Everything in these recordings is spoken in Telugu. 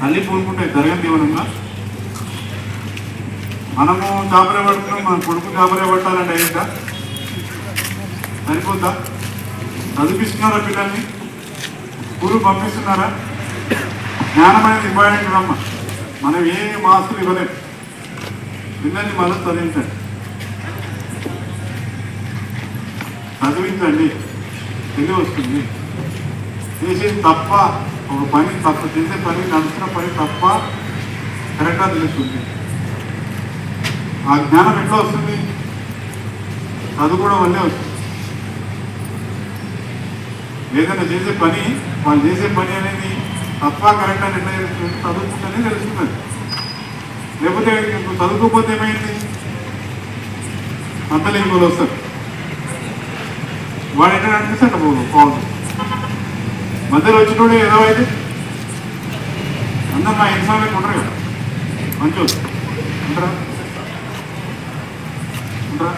తల్లి పూనుకుంటే జరగదు ఏమన్నా మనము చాపరే పడుతున్నాం మన కొడుకు చాపరే పట్టాలంటే ఏంటా సరిపోద్దా? చదివిస్తున్నారా పిల్లల్ని? స్కూలు పంపిస్తున్నారా? జ్ఞానం అనేది ఇంపార్టెంట్ అమ్మ మనం ఏ మాస్కులు ఇవ్వలేము పిల్లల్ని మళ్ళీ చదివించండి. చదివించండి. తెలివి వస్తుంది. చేసేది తప్ప ఒక పని తప్ప చేసే పని నడుస్తున్న పని తప్ప కరెక్ట్గా తెలుస్తుంది. ఆ జ్ఞానం ఎట్లా వస్తుంది? చదువుకోవడం వల్లే వస్తుంది. ఏదైనా చేసే పని వాళ్ళు చేసే పని అనేది తప్ప కరెక్ట్ అని ఎట్లా తెలుస్తుంది చదువుకుంటేనే తెలుస్తుంది. లేకపోతే నువ్వు చదువుకోకపోతే ఏమైంది? అంతలేని వాళ్ళు వస్తారు వాడు ఎట్లా అనిపిస్తాడు పోదు పోదు. మధ్యలో వచ్చినోడు ఏదో అయితే అందరు నా ఇన్సాన్లకి ఉండరు కదా. మంచు. ఉంటారా? ఉంటారా?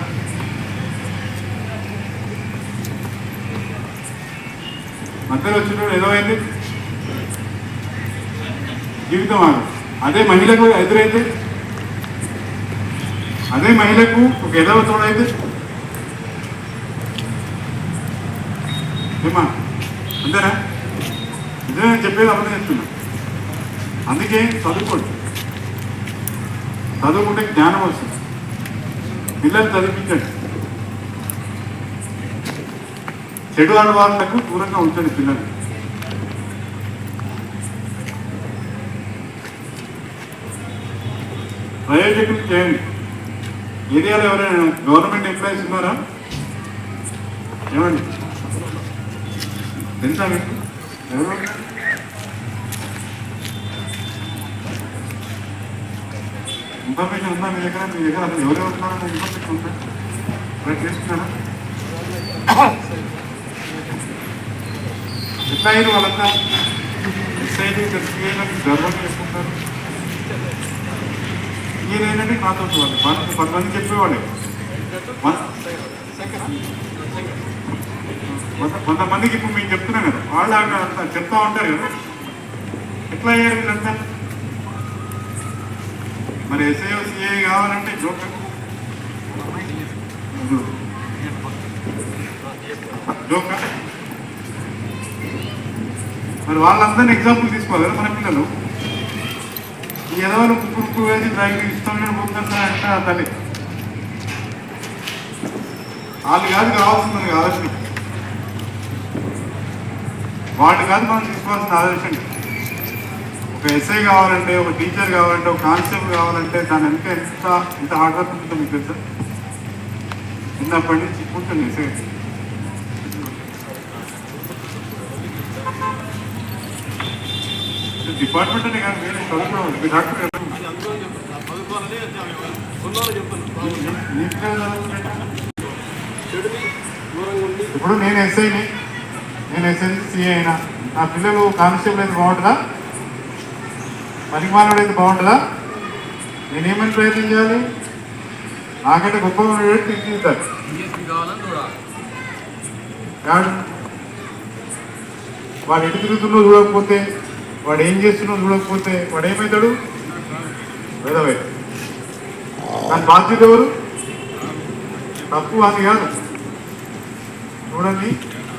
మధ్యలో వచ్చినోడు ఏదో అయింది? జీవితం ఆగదు అదే మహిళకు ఎదురైతే అదే మహిళకు ఒక ఎదవ తోడైతే ఏమా అంతేనా ఇదే నేను చెప్పేది అర్థం చెప్తున్నా. అందుకే చదువుకోండి చదువుకుంటే జ్ఞానం వస్తుంది. పిల్లలు చదివించండి. చెడు అనుభవాలకు దూరంగా ఉంచండి పిల్లలు. ప్రయోజకులు చేయండి. ఏరియాలో ఎవరైనా గవర్నమెంట్ ఎంప్లాయీస్ ఉన్నారా? ఏమండి? తెలుసా మీకు? ఎవరు? ఇన్ఫర్మేషన్ ఉందా మీ దగ్గర? మీ దగ్గర అసలు ఎవరు ఉన్నారో ఇన్ఫర్మేషన్ ఉందా రేపు చేస్తున్నారా? ఎట్లా అయ్యారు వాళ్ళంతా? ఎస్ఐటీ గర్వం చేసుకుంటారు? ఈయనేంటంటే నాతో వాళ్ళు మనకు పది మంది చెప్పేవాళ్ళే మన- కొంత- కొంతమందికి ఇప్పుడు మేము చెప్తున్నాం కదా. వాళ్ళు అంతా చెప్తా ఉంటారు కదా. ఎట్లా అయ్యారు వీళ్ళంతా మరి ఎస్ఐఓ సిఐ కావాలంటే జోకర్ జోకర్ మరి వాళ్ళందరినీ ఎగ్జాంపుల్ తీసుకోవాలి కదా మన పిల్లలు. ఈ ఎదవలు కుక్కు వేసి దానికి ఇష్టమైన పోతుందా అంటే ఆ తల్లి. వాళ్ళు కాదు కావాల్సింది ఆలోచన వాటి కాదు మనం తీసుకోవాల్సిన ఆలోచన ఒక ఎస్ఐ కావాలంటే ఒక టీచర్ కావాలంటే ఒక కానిస్టేబుల్ కావాలంటే దాని వెనుక ఎంత ఎంత హార్డ్ వర్క్ ఉంటుందో మీకు తెలుసా? చిన్నప్పటి నుంచి ఉంటుంది ఎస్ఐ డిపార్ట్మెంట్ అనే కాదు మీరు చదువుకోవాలి మీ డాక్టర్ గారు. ఇప్పుడు నేను ఎస్ఐని నేను ఎస్ఐ సిఐ అయినా నా పిల్లలు కానిస్టేబుల్ అయితే బాగుంటుందా? పనికిమానుడు అయితే బాగుంటుందా? నేనేమని ప్రయత్నం చేయాలి? నాకంటే గొప్ప ఉండేది తీర్చిదిద్దాలి కాదు వాడు ఎటు తిరుగుతున్నో చూడకపోతే వాడు ఏం చేస్తున్నో చూడకపోతే వాడు ఏమవుతాడు వేదవే. దాని బాధ్యత ఎవరు? తప్పు అది కాదు. చూడండి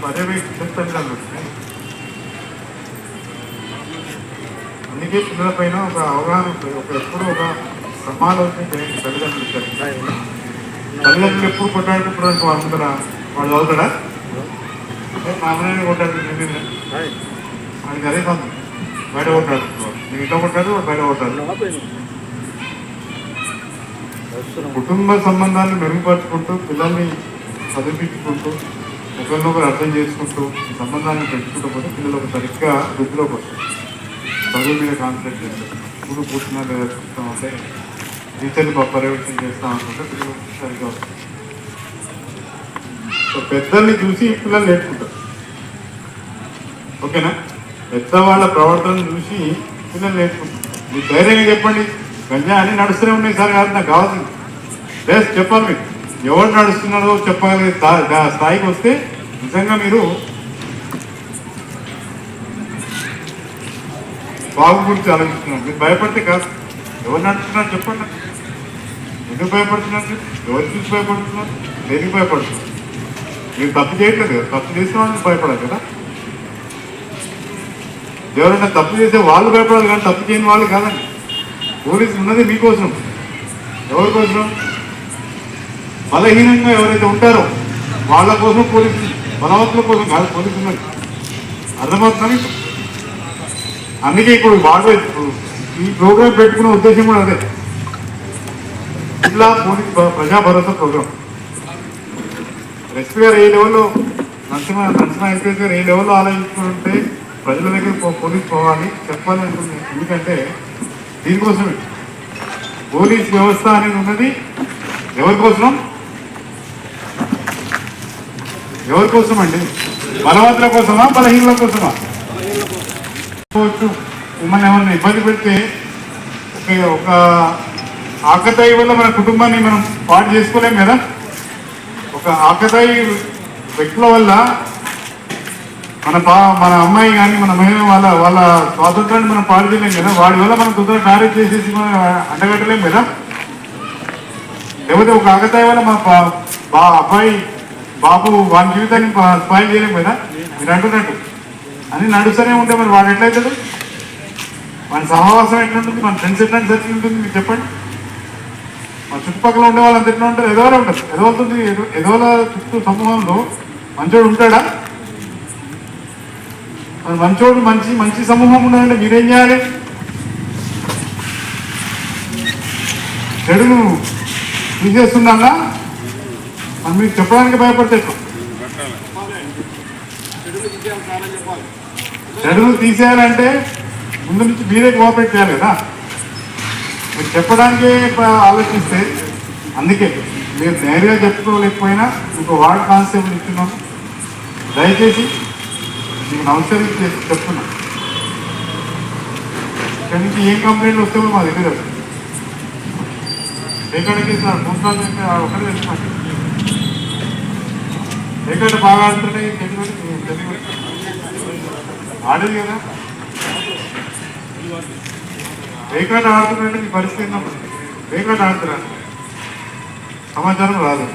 పర్యవేక్షించండి చెప్తాను అందుకే పిల్లలపైన ఒక అవగాహన ఉంటుంది ఒక ఎప్పుడు ఒక సమాలోచన చేయండి తల్లిదండ్రులు తల్లిదండ్రులు ఎప్పుడు అంటే వాళ్ళు ఉంటారా వాళ్ళు చదువుతాడా ఏ, మా అమ్మని కొట్టాడు నేను ఆయనకి అదే కాదు బయట కొట్టాడు. నేను ఇంట్లో కొట్టాడు బయట కొట్టాడు. కుటుంబ సంబంధాన్ని మెరుగుపరుచుకుంటూ పిల్లల్ని చదివించుకుంటూ ఒకరినొకరు అర్థం చేసుకుంటూ సంబంధాన్ని పెంచుకుంటూ పోతే పిల్లలు ఒక సరిగ్గా వృద్ధిలోకి వస్తారు. చదువు మీద కాన్సన్ట్రేట్ చేస్తారు ఇప్పుడు కూర్చున్నా లేదా చూస్తాం అంటే ప- పర్యవేక్షణ చేస్తాం అనుకుంటే పిల్లలు సరిగ్గా వస్తారు సో పెద్దల్ని చూసి పిల్లలు నేర్చుకుంటారు. ఓకేనా? పెద్దవాళ్ళ ప్రవర్తన చూసి పిల్లలు నేర్చుకుంటారు. మీరు ధైర్యంగా చెప్పండి. గంజా అని నడుస్తూనే ఉన్నాయి సార్ కాదు నాకు కావాల్సింది. లేదు చెప్పాలి. మీకు ఎవరు నడుస్తున్నారో చెప్పగలిగే స్థాయికి వస్తే నిజంగా మీరు బాబు గురించి ఆలోచిస్తున్నాం. మీరు భయపడితే కాదు. ఎవరిని అంటున్నారు చెప్పండి. ఎందుకు భయపడుతున్నారు ఎవరు చూసి భయపడుతున్నారు? దేనికి భయపడుతున్నారు? మీరు తప్పు చేయట్లేదు కదా. తప్పు చేసిన వాళ్ళకి భయపడాలి కదా. ఎవరైనా తప్పు చేసే వాళ్ళు భయపడాలి కానీ తప్పు చేయని వాళ్ళు కాదండి. పోలీసు ఉన్నది మీకోసం. ఎవరి కోసం? బలహీనంగా ఎవరైతే ఉంటారో వాళ్ళ కోసం పోలీసులు బలవంతుల కోసం కాదు పోలీసులు ఉన్నది. అర్థమవుతున్నాను అందుకే ఇప్పుడు బాగా ఇప్పుడు ఈ ప్రోగ్రాం పెట్టుకునే ఉద్దేశం కూడా అదే. జిల్లా పోలీస్ ప్రజా భరోసా ప్రోగ్రామ్ ఎస్పీ గారు ఏ లెవెల్లో నరసింహ నరసింహ ఎస్పీ గారు ఏ లెవెల్లో ఆలోచించుకుంటే ప్రజల దగ్గర పో- పోలీస్ పోవాలి చెప్పాలి అనుకుంటున్నాను ఎందుకంటే దీనికోసమే. పోలీస్ వ్యవస్థ అనేది ఉన్నది. ఎవరి కోసం ఎవరి కోసం అండి బలవంతుల కోసమా? బలహీనుల కోసమా? పోవచ్చు మిమ్మల్ని ఏమన్నా ఇబ్బంది పెడితే ఒక ఆకతాయి వల్ల మన కుటుంబాన్ని మనం పాడు చేసుకోలేం కదా? ఒక ఆకతాయి వ్యక్తుల వల్ల మన బా మన అమ్మాయి కానీ మన మహిళ వాళ్ళ వాళ్ళ స్వాతంత్రాన్ని మనం పాడు చేయలేం కదా? వాడి వల్ల మనం తొందరగా మ్యారేజ్ చేసేసి మనం అండగట్టలేం కదా? లేకపోతే ఒక ఆకతాయి వల్ల మన బా- బా అబ్బాయి బాబు వాని జీవితాన్ని స్పాయిల్ చేయలేం కదా? మీరు అంటున్నట్టు. అని నడుస్తూనే ఉంటే మరి వాడు ఎట్లయితాడు? మన సహవాసం ఎట్లుంటుంది? మన ఫ్రెండ్స్ ఎట్లాంటి సర్కిల్ ఉంటుంది? మీరు చెప్పండి. మన చుట్టుపక్కల ఉండే వాళ్ళంతా ఎట్లా ఉంటారు ఎదవలే ఉంటారు. ఎదవలుతుంది ఎదవల చుట్టూ సమూహంలో మంచోడు ఉంటాడా? మరి మంచోడు మంచి మంచి సమూహం ఉండాలంటే మీరేం చేయాలి? చెడును తీసేస్తున్నా మనం మీకు చెప్పడానికి భయపడితే చెప్పాలి. చెడును తీసేయాలంటే ముందు నుంచి మీరే కోఆపరేట్ చేయాలి కదా. మీరు చెప్పడానికే ఆలోచిస్తే అందుకే మీరు ధైర్యంగా చెప్పుకోలేకపోయినా ఇంకో వార్డ్ కాన్స్టేబుల్ ఇస్తున్నాం దయచేసి మీకు నమస్కారం చేసి చెప్తున్నా. ఇక్కడి నుంచి ఏం కంప్లైంట్ వస్తే మా దగ్గర ఎక్కడికి ఇస్తున్నారు మూడు ఒకటి తెలుసు ఎక్కడ బాగా ఆడుతుంటే తెలియదు తెలియదు. ఆడేది కదా? వేకాట ఆడుతున్నారంటే మీ పరిస్థితి ఏంటమ్మా వేకాట ఆడుతున్నా సమాచారం రాదు.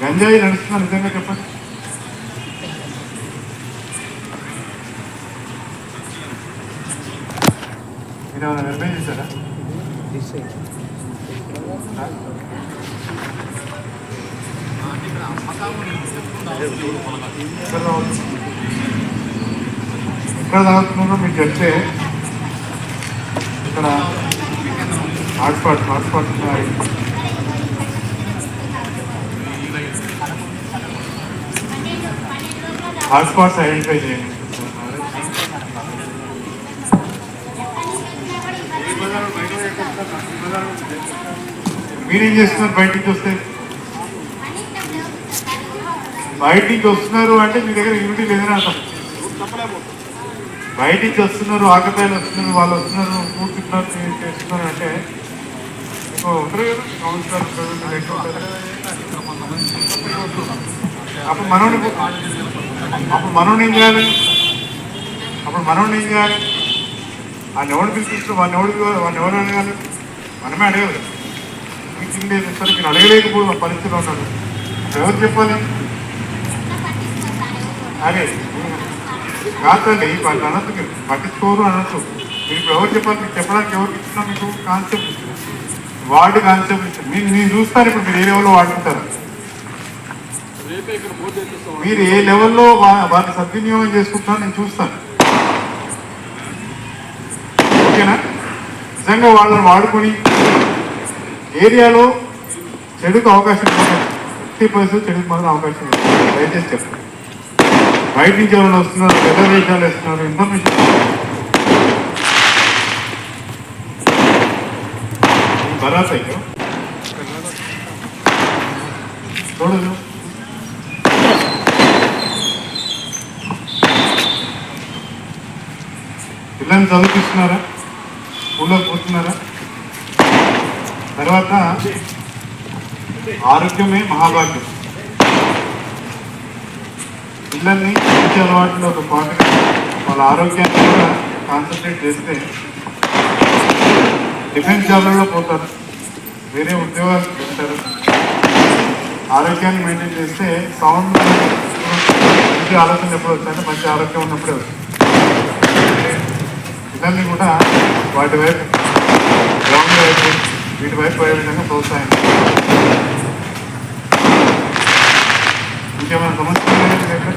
గంజాయి నడుస్తున్నా నిజంగా చెప్పండి. మీరు ఏమైనా నిర్ణయం చేశారా? ఎక్కడ తాగుతున్నారు? తాగుతున్నారో మీకు చెప్తే ఇక్కడ హాట్స్పాట్ హాట్స్పాట్ ఉన్నాయి హాట్స్పాట్స్ ఐడెంటిఫై చేయండి మీరేం చేస్తున్నారు బయట వస్తే బయట నుంచి వస్తున్నారు అంటే మీ దగ్గర యూనిటీ లేదని అంటారు బయట నుంచి వస్తున్నారు ఆకతాయిలు వస్తున్నారు వాళ్ళు వస్తున్నారు కూర్చుంటున్నారు చేస్తున్నారు అంటే ఉంటారు కదా కౌన్సిలర్ అప్పుడు మనోని అప్పుడు మనోని ఏం చేయాలి? అప్పుడు మనోని ఏం చేయాలి? వాళ్ళని ఎవరు పిలిపిస్తారు? వాడిని ఎవరు వాళ్ళని ఎవరు అడగాలి? మనమే అడగాలి. కదా మీకు తిండి సరే మీరు పరిస్థితిలో ఉన్నాడు ఎవరు చెప్పాలి? అదే. కాదండి వాళ్ళు అనొచ్చు మీరు పట్టించుకోరు అనొచ్చు మీరు ఇప్పుడు ఎవరు చెప్పాలి? చెప్పడానికి ఎవరికి ఇచ్చినా మీకు కాన్సెప్ట్ ఇచ్చింది వార్డు కాన్సెప్ట్ ఇచ్చింది మీరు నేను చూస్తాను ఇప్పుడు మీరు ఏ లెవెల్లో వాడుకుంటారు. మీరు ఏ లెవెల్లో వా- వాటిని సద్వినియోగం చేసుకుంటున్నారో నేను చూస్తాను. ఓకేనా? నిజంగా వాళ్ళని వాడుకొని ఏరియాలో చెడుకు అవకాశం ఫిఫ్టీ పర్సెంట్ చెడుకు మాత్రం అవకాశం ఉంది. దయచేసి చెప్పండి. బయట నుంచి ఎవరైనా వస్తున్నారు రిజర్వేషన్లు వేషాలు ఇన్ఫర్మేషన్ బరాత్ అయ్యో. చూడదు. పిల్లల్ని చదివిస్తున్నారా స్కూల్లో పోతున్నారా తర్వాత ఆరోగ్యమే మహాభాగ్యం. పిల్లల్ని మంచి అలవాట్లతో పాటుగా వాళ్ళ ఆరోగ్యాన్ని కూడా కాన్సన్ట్రేట్ చేస్తే డిఫెన్స్ జాబ్లలో పోతారు. వేరే ఉద్యోగాలు పెడతారు ఆరోగ్యాన్ని మెయింటైన్ చేస్తే సౌండ్ మంచి ఆలోచన ఎప్పుడు వస్తాయంటే మంచి ఆరోగ్యం ఉన్నప్పుడే వస్తుంది. పిల్లల్ని కూడా వాటి వైపు గ్రౌండ్ వైపు వీటి వైపు పోయే విధంగా ప్రోత్సాహం ఇంకేమైనా సమస్యలు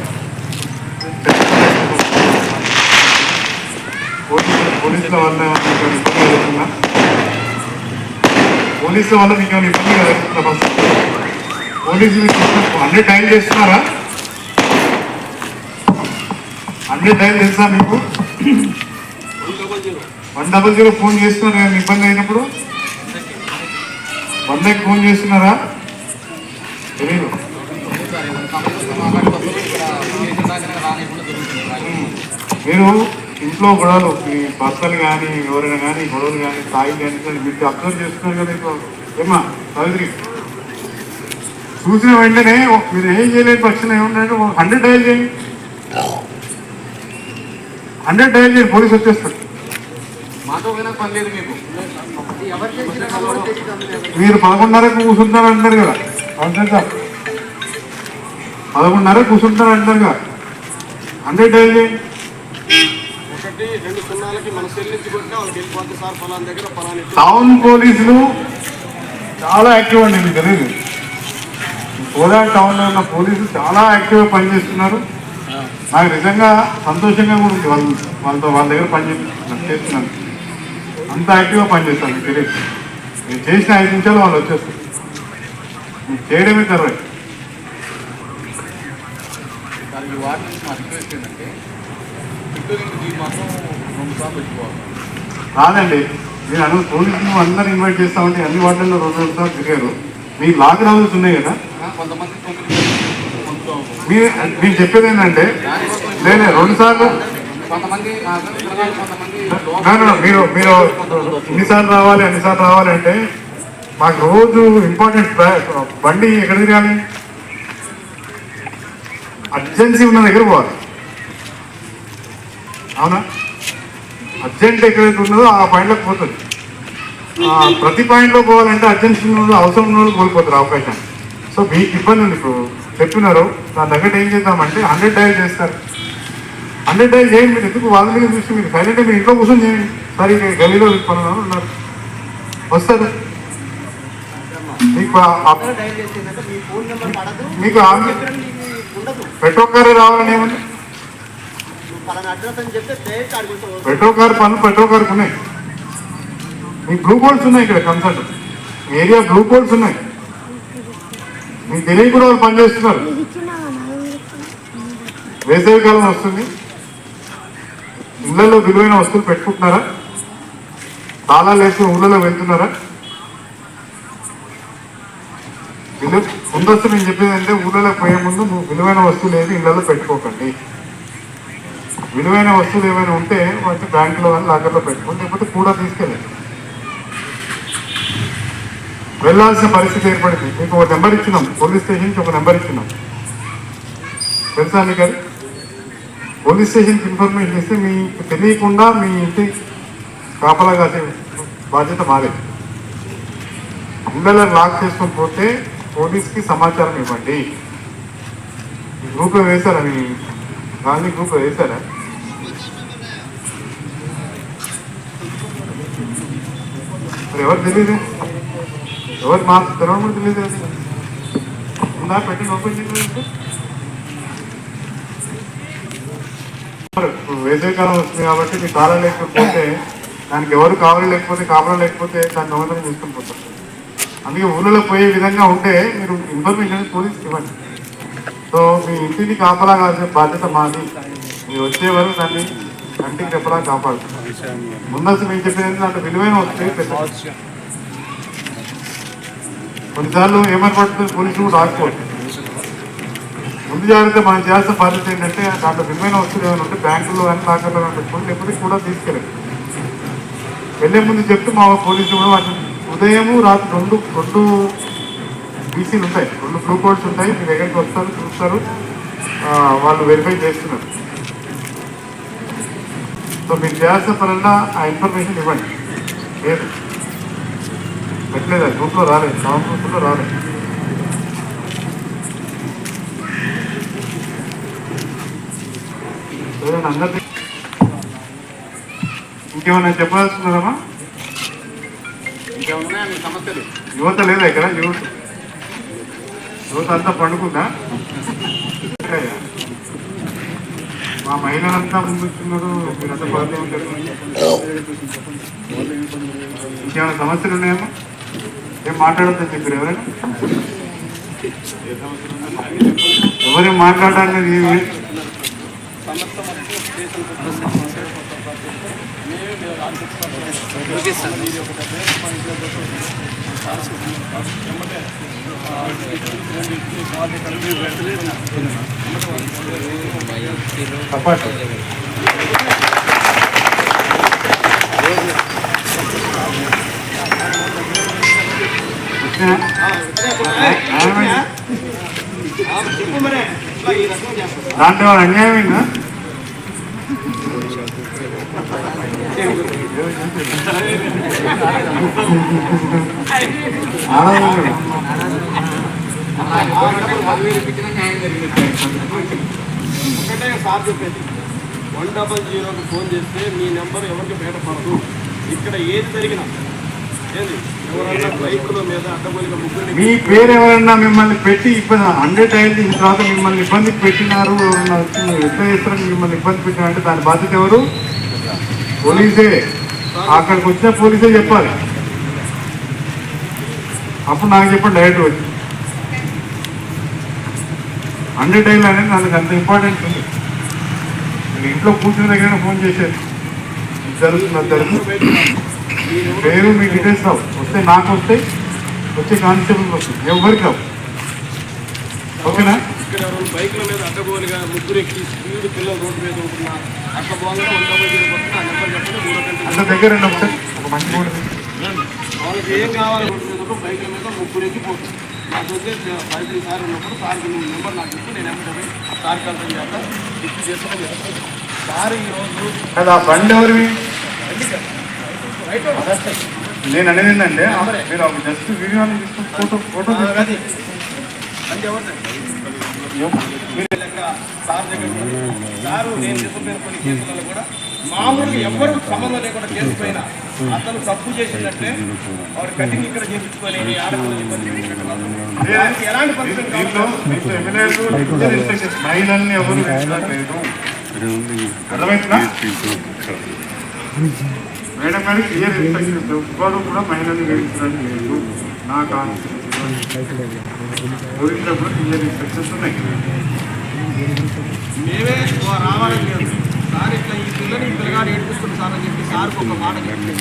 పోలీసుల వల్ల మీకు ఏమైనా ఇబ్బంది కలుగుతుందా పోలీసుల వల్ల మీకు ఏమైనా ఇబ్బంది కలుగుతుందా ఫస్ట్ పోలీసులు అన్ని టైం చేస్తున్నారా. అన్ని టైం తెలుసా మీకు? వన్ డబల్ జీరో ఫోన్ చేస్తున్నారు కానీ ఇబ్బంది అయినప్పుడు వందకి ఫోన్ చేస్తున్నారా? తెలీదు. మీరు ఇంట్లో గొడవలు మీ భర్తలు కానీ ఎవరైనా కానీ గొడవలు కానీ తాయి కానీ కానీ మీరు అబ్జర్వ్ చేస్తున్నారు కదా ఇప్పుడు. ఏమా సావిత్రి? చూసిన వెంటనే ఒక- మీరు ఏం చేయలేని పక్షం ఏముందంటే హండ్రెడ్ డైల్ చేయండి హండ్రెడ్ డైల్ చేయండి పోలీస్ వచ్చేస్తారు. మాతో పని లేదు మీకు. మీరు పదకొండున్నరకు కూర్చుంటారు అంటారు కదా. సార్ పదకొండున్నర కూర్చుంటారు అంటారు ఫలానా ఇల్లు. టౌన్ పోలీసులు చాలా యాక్టివ్ అండి మీకు తెలియదు. కోదాడ టౌన్లో ఉన్న పోలీసులు చాలా యాక్టివ్గా పనిచేస్తున్నారు. నాకు నిజంగా సంతోషంగా కూడా ఉంది వాళ్ళు వాళ్ళతో వాళ్ళ దగ్గర పనిచేస్తున్నాను చేస్తున్నాను అంత యాక్టివ్గా పనిచేస్తాను మీకు తెలియదు. నేను చేసిన ఐదు నిమిషాలు వాళ్ళు వచ్చేస్తారు. చేయడమే తర్వాత. వార్డు నుంచి మా రిక్వెస్ట్ ఏంటంటే నుంచి దీన్ని మాత్రం రెండు సార్లు వచ్చిపోవాలి. రాదండి మీరు అను పోలీసులు అందరు ఇన్వైట్ చేస్తామంటే అన్ని వార్డుల్లో రెండు రెండు సార్లు తిరిగారు. మీ లాక్డౌన్స్ ఉన్నాయి కదా? కొంతమంది నేను చెప్పేది ఏంటంటే లేదు రెండు సార్లు. మీరు మీరు ఎన్నిసార్లు రావాలి ఎన్నిసార్లు రావాలి అంటే మాకు రోజు ఇంపార్టెంట్ బండి ఎక్కడ తిరగాలి? అర్జెన్సీ ఉన్న దగ్గర పోవాలి. అవునా? అర్జెంట్ ఎక్కడైతే ఉన్నదో ఆ పాయింట్లోకి పోతుంది. ప్రతి పాయింట్లో పోవాలంటే అర్జెన్సీ ఉన్న అవసరం ఉన్న వాళ్ళు కోల్పోతారు అవకాశాన్ని. సో మీకు ఇబ్బంది ఉంది. ఇప్పుడు చెప్పినారు దాని తగ్గట్టు ఏం చేద్దామంటే హండ్రెడ్ డైల్ చేస్తారు. హండ్రెడ్ డైల్ చేయండి మీరు ఎందుకు వాళ్ళ మీద చూసి మీరు సైలెంట్ మీరు ఇంట్లో కూర్చొని చేయండి. సరే గలీలో పనులు ఉన్నారు వస్తారు? మీకు మీకు ఆ- ఇక్కడ మీకు ఉండదు. పెట్రో కారే రావాలని ఏమన్నా నువ్వు పలానా అడ్రస్ అని చెప్తే డైరెక్ట్ అడుగుతావు పెట్రో కార్ పనులు పెట్రో కార్కి ఉన్నాయి. మీ బ్లూ బోల్డ్స్ ఉన్నాయి ఇక్కడ కన్సల్ట్. ఏరియా బ్లూ బోల్డ్స్ ఉన్నాయి. మీకు తెలియ కూడా వాళ్ళు పనిచేస్తున్నారు. వేసవి కాలం వస్తుంది. ఇళ్ళలో విలువైన వస్తువులు పెట్టుకుంటున్నారా? తాళాలు వేసి ఊళ్ళలో వెళ్తున్నారా? ముందస్తు నేను చెప్పేది అంటే ఊళ్ళలో పోయే ముందు నువ్వు విలువైన వస్తువులు ఏది ఇళ్ళలో పెట్టుకోకండి. విలువైన వస్తువులు ఏమైనా ఉంటే వాటి బ్యాంకులో కానీ లాకర్లో పెట్టుకోండి లేకపోతే కూడా తీసుకెళ్ళండి. వెళ్ళాల్సిన పరిస్థితి ఏర్పడింది. మీకు ఒక నెంబర్ ఇచ్చినాం. పోలీస్ స్టేషన్కి ఒక నెంబర్ ఇచ్చినాం. తెలుసా అండి గారు? పోలీస్ స్టేషన్కి ఇన్ఫర్మేషన్ ఇస్తే మీకు తెలియకుండా మీ ఇంటి కాపలా కాసే బాధ్యత మాదే. ఇళ్ళలో లాక్ చేసుకొని పోతే పోలీస్కి సమాచారం ఇవ్వండి. ఈ గ్రూప్లో వేశారా మీ గాంధీ గ్రూప్లో వేశారా? మరి ఎవరు తెలియదు? ఎవరు మా తెలవడం కూడా తెలియదు. ఉందా? పెట్టి ఓపెన్ వేసవికాలం వస్తుంది కాబట్టి మీ కాలం లేకపోతే దానికి ఎవరు కావాలి లేకపోతే కాపలా లేకపోతే దాన్ని దొంగతనం తీసుకుని పోతారు. అందుకే ఊళ్ళో పోయే విధంగా ఉంటే మీరు ఇన్ఫర్మేషన్ పోలీస్కి ఇవ్వండి. సో మీ ఇంటిని కాపలా కాల్సిన బాధ్యత మాది. మీరు వచ్చే వరకు దాన్ని కంటికి చెప్పలా కాపాడుతుంది ముందస్తు మేము చెప్పేది దాంట్లో విలువైన వస్తే కొన్నిసార్లు ఏమని పడుతుంది పోలీసులు కూడా రాకపోవచ్చు ముందు జాగ్రత్త మనం చేయాల్సిన బాధ్యత ఏంటంటే దాంట్లో విలువైన వస్తువులు ఏమైనా ఉంటే బ్యాంకులో కానీ లాకర్లో కానీ పెట్టుకోండి లేకపోతే కూడా తీసుకెళ్ళండి. వెళ్ళే ముందు చెప్తే మా పోలీసులు కూడా వాటిని ఉదయము రాత్రి రెండు రెండు బీసీలు ఉంటాయి. రెండు బ్లూ కోడ్స్ ఉంటాయి. మీ దగ్గరికి వస్తారు చూస్తారు. వాళ్ళు వెరిఫై చేస్తున్నారు. సో మీరు చేయాల్సిన పరంగా ఆ ఇన్ఫర్మేషన్ ఇవ్వండి. లేదు. పెట్టలేదు గ్రూప్లో రాలేదు. సాంగ్ గ్రూప్లో రాలేదు. ఎవరైనా ఇంకేమైనా చెప్పాల్సిందమ్మా ఇంకేమన్నా మీ యువత లేదా ఇక్కడ? యువత. యువత అంతా పండుకుందా? మా మహిళలంతా ముందున్నారు మీరంతా బాగా ఉంటారు ఇంకేమైనా సమస్యలు ఉన్నాయమ్మా? ఏం మాట్లాడొద్దని చెప్పారు ఎవరైనా? ఎవరేం మాట్లాడాలనేది దాంట్లో అన్యాయమైందా ఒకటే సార్ చెప్పేది వన్ డబల్ జీరోకి ఫోన్ చేస్తే మీ నెంబర్ ఎవరికి బయటపడదు ఇక్కడ ఏది జరిగినా మీద మీ పేరు ఎవరన్నా మిమ్మల్ని పెట్టి ఇబ్బంది హండ్రెడ్ అయింది తర్వాత మిమ్మల్ని ఇబ్బంది పెట్టినారు ఎవరన్నా వచ్చి మిమ్మల్ని ఇబ్బంది పెట్టినారంటే దాని బాధ్యత ఎవరు? పోలీసే. అక్కడికి వచ్చిన పోలీసే చెప్పాలి. అప్పుడు నాకు చెప్పండి డైరెక్ట్ వచ్చి. హండ్రెడ్ డైల్ అనేది నాకు అంత ఇంపార్టెంట్ ఉంది. నేను ఇంట్లో కూర్చున్న దగ్గర ఫోన్ చేశాను. ఇది జరుగుతుంది పేరు మీ డీటెయిల్స్ రావు. వస్తే నాకు వస్తే వచ్చే కానిస్టేబుల్ వస్తుంది ఎవరికి రావు. ఓకేనా? ఎవరైనా బైకుల మీద అడ్డగోలుగా ముగ్గురు ఎక్కి స్పీడ్ పిల్లలు రోడ్డు మీద ఉంటున్నా ఆ నెంబర్ చెప్పండి మూడో ఒకసారి. ఒక మంచి బోర్డు వాళ్ళకి ఏం కావాలి? రోడ్డు మీద బైకుల మీద ముగ్గురు ఎక్కిపోతుంది నాకు వచ్చే బైకులు సార్ ఉన్నప్పుడు సార్కి నువ్వు నెంబర్ నాకు చెప్పి నేను ఎక్కడ సార్ కలసం చేస్తా ఇచ్చి చేసుకోలేదు సార్ ఈరోజు ఆ బండి ఎవరివి? నేను అనేది ఏంటంటే మీరు. జస్ట్ వీడియో తీసుకుని ఫోటో ఫోటో అంటే ఎవరు లెక్క సార్ దగ్గర ఉంది. సారు నేను తీసుకున్న కొన్ని కేసులలో కూడా మామూలుగా ఎవరు సంబంధం లేకుండా కేసు పైన అతను తప్పు చేసినట్టే వాడు కటింగ్ ఇక్కడ పెట్టడం. దానికి ఎలాంటి మహిళల్ని ఎవరు మేడం గారు క్లియర్ ఇన్స్ట్రక్షన్స్ ఎవ్వరు కూడా మహిళల్ని వేయించడం లేదు. నా కాన్స్టిట్యూషన్. పోయినప్పుడు క్లియర్ ఇన్స్ట్రక్షన్స్ ఉన్నాయి. మేమే రావాలని లేదు. సార్ ఇట్లా ఈ పిల్లని పిల్లగాడు ఏడిపిస్తుంది సార్ అని చెప్పి సార్కి ఒక మాట చెప్పి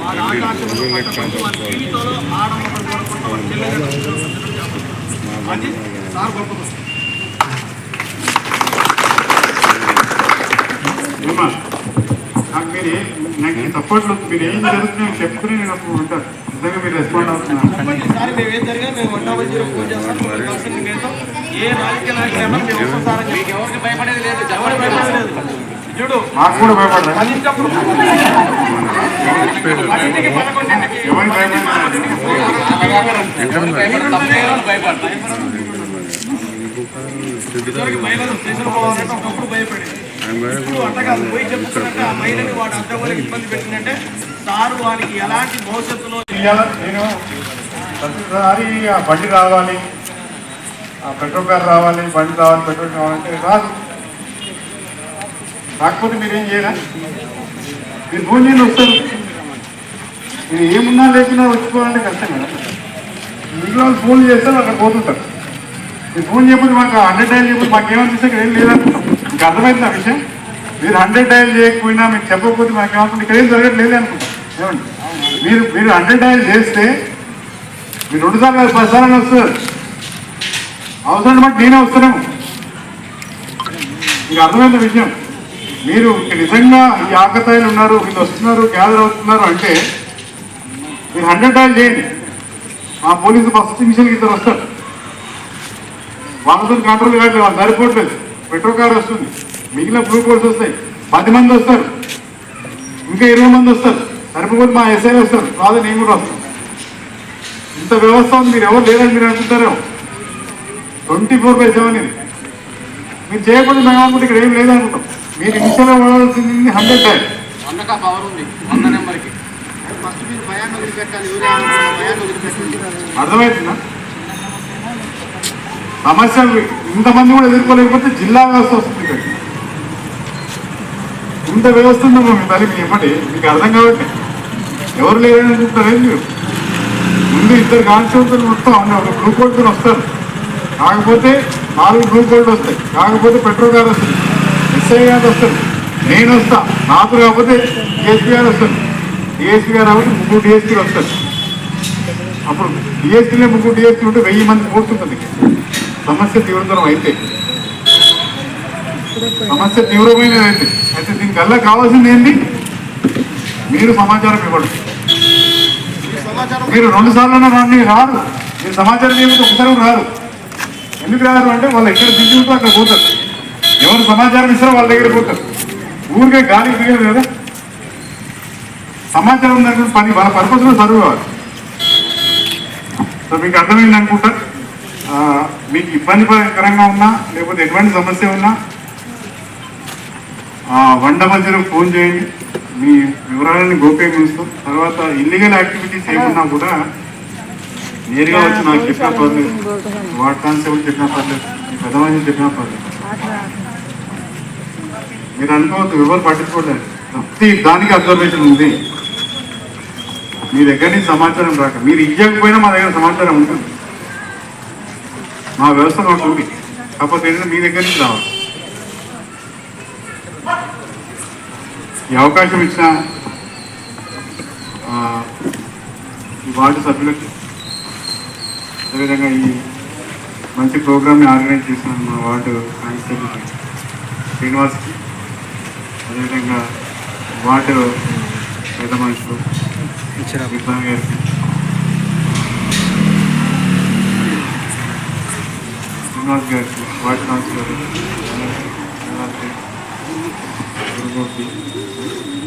వాళ్ళ ఆకాశంలో పట్టకుండా వాళ్ళ జీవితంలో ఆడమ్మకం కోరుకుంటూ వాళ్ళ పిల్లలు అది సార్ గొప్ప మీరు ఏ- నాకు ఈ సపోర్ట్లో మీరు ఏం జరుగుతున్నాయో చెప్పుకుని నేను అప్పుడు ఉంటాను నిజంగా మీరు రెస్పాండ్ అవుతున్నారు ఈసారి మేము ఏం జరిగినా మేము వన్ డబల్ జీరో ఫోన్ చేస్తాం. మేము కలిసి మేము వెళ్తాం. ఏ రాజకీయ నాయకులైనా మేము వస్తాం సార్ అని చెప్పి ఎవరికి భయపడేది లేదు. ఎవరు చూడు. మాకు కూడా భయపడరా? పదింటప్పుడు పదింటికి పదకొండింటికి ఎవరికి భయపడతారు మహిళలు స్టేషన్ పోవాలంటే ఒకప్పుడు భయపడేది పోయి చెప్తున్నట్టు ఆ మహిళని వాడు అడ్డగోలకి ఇబ్బంది పెట్టిందంటే సారు వానికి ఎలాంటి భవిష్యత్తులో నేను ప్రతిసారి ఆ బండి రావాలి. ఆ పెట్రోల్ కార్ రావాలి బండి రావాలి పెట్రోల్ కావాలంటే రాదు. కాకపోతే మీరేం చేయరా? మీరు ఫోన్ చేయండి వస్తారు. మీరు ఏమున్నా లేకున్నా వచ్చుకోవాలంటే కష్టం కదా. ఇంట్లో ఫోన్ చేస్తే అక్కడ పోతుంటారు. మీరు ఫోన్ చేయకపోతే మాకు హండ్రెడ్ డైల్ చేయకపోతే మాకు ఏమనిపిస్తే ఇక్కడ ఏం లేదనుకుంటాం మీకు అర్థమైంది ఆ విషయం? మీరు హండ్రెడ్ డైల్ చేయకపోయినా మీరు చెప్పకపోతే మాకు ఏమనుకుంటే ఇక్కడ ఏం జరగట్లేదు అనుకుంటాం. ఏమండి? మీరు మీరు హండ్రెడ్ డైల్ చేస్తే మీరు రెండు సార్లు కాదు, వస్తారు అవసరం బట్టి నేనే వస్తున్నాము మీకు అర్థమైంది విషయం? మీరు నిజంగా ఈ ఆకతాయిలు ఉన్నారు వీళ్ళు వస్తున్నారు గ్యాదర్ అవుతున్నారు అంటే మీరు హండ్రెడ్ డైల్ చేయండి. ఆ పోలీసు ఫస్ట్ నిమిషాలకి ఇద్దరు వస్తారు. వాళ్ళతో కంట్రోల్ కావట్లేదు వాళ్ళు సరిపోవట్లేదు. పెట్రోల్ కార్ వస్తుంది. మిగిలిన బ్లూ కోర్స్ వస్తాయి. పది మంది వస్తారు. ఇంకా ఇరవై మంది వస్తారు. సరిపోతే మా ఎస్ఐ వస్తారు. కాదు నేను కూడా వస్తాను ఇంత వ్యవస్థ ఉంది. మీరు ఎవరు లేదని మీరు అనుకుంటారో ట్వంటీ ఫోర్ బై సెవెన్ ఇది. మీరు చేయకపోతే మేము అనుకుంటే ఇక్కడ ఏం లేదనుకుంటాం. మీరు ఇన్స్టాలో వాడాల్సింది హండ్రెడ్ టైం వందక పవర్ ఉంది. వంద నెంబర్కి. ఫస్ట్ మీరు భయాన్ని వదిలిపెట్టాలి. అర్థమవుతుందా సమస్య ఇంతమంది కూడా ఎదుర్కోలేకపోతే జిల్లా వ్యవస్థ వస్తుంది ఇంత వ్యవస్థ ఉందో మీ తల్లి మీ ఇవ్వండి మీకు అర్థం కాబట్టి ఎవరు లేరని చెప్తారేం మీరు? ముందు ఇద్దరు కాన్స్టిట్యూన్సీలు మొత్తం అన్న ఒక బ్లూ కోడ్తో వస్తారు. కాకపోతే నాలుగు బ్లూ కోల్డ్ వస్తాయి. కాకపోతే పెట్రోల్ గారు వస్తుంది. ఎస్ఐ గారు వస్తారు నేను వస్తా. నాకు కాకపోతే డిఎస్పీ గారు వస్తారు డిఎస్పీ గారు కాబట్టి ముగ్గురు డిఎస్పీలు వస్తారు. అప్పుడు డిఎస్పీలే ముగ్గురు డిఎస్పీ ఉంటే వెయ్యి మంది కూర్చుంటుంది సమస్య తీవ్రతరం అయితే. సమస్య తీవ్రమైనది అయితే. అయితే దీనికల్లా కావాల్సింది ఏంటి? మీరు సమాచారం ఇవ్వడం. సమాచారం మీరు రెండు సార్లు రాని రారు. మీరు సమాచారం ఏమిటి ఒకసారి రారు. ఎందుకు రారు అంటే వాళ్ళు ఎక్కడ దిగి ఉంటే అక్కడ పోతారు. ఎవరు సమాచారం ఇస్తారో వాళ్ళ దగ్గర పోతారు. ఊరికే గాలి దిగదు కదా. సమాచారం దగ్గర పని వాళ్ళ పర్పస్లో సర్వ్ కావాలి సో మీకు అర్థమైంది అనుకుంటా? మీకు ఇబ్బందికరంగా ఉన్నా లేకపోతే ఎటువంటి సమస్య ఉన్నా ఆ, వంట మధ్యలో ఫోన్ చేయండి. మీ వివరాలని ఉంచుతాం తర్వాత ఇల్లీగల్ యాక్టివిటీస్ ఏమున్నా కూడా నేరుగా వచ్చి నాకు చెప్పినా పర్లేదు. వార్డ్ కానిస్టేబుల్ చెప్పినా పర్లేదు పెద్ద మనిషి చెప్పినా పర్లేదు. మీరు అనుకోవద్దు ఎవరు పట్టించుకోలేదు. ప్రతి దానికి అబ్జర్వేషన్ ఉంది. మీ దగ్గర నుంచి సమాచారం రాక మీరు ఇవ్వకపోయినా మా దగ్గర సమాచారం ఉంటుంది. మా వ్యవస్థ మాకు ఉంది. కాకపోతే ఏంటంటే మీ దగ్గర నుంచి రావాలి. ఈ అవకాశం ఇచ్చిన ఈ వార్డు సభ్యులకు అదేవిధంగా ఈ మంచి ప్రోగ్రామ్ని ఆర్గనైజ్ చేసిన మా వార్డు కానిస్టేబుల్ శ్రీనివాస్కి అదేవిధంగా వార్డు పెద్ద మనుషులు గారికి not గారికి వార్డు కౌన్సిలర్ అలాగే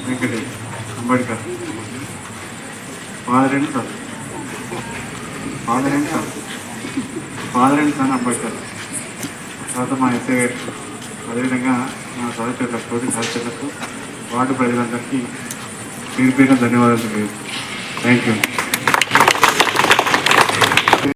Venkatesh Ambedkar father and son father and son father and son Ambedkar తర్వాత మా ఎస్ఏ గారు. అదేవిధంగా మా సహచరులకు తోటి సహచరులకు వార్డు ప్రజలందరికీ పేరు పేరున ధన్యవాదాలు థ్యాంక్ యూ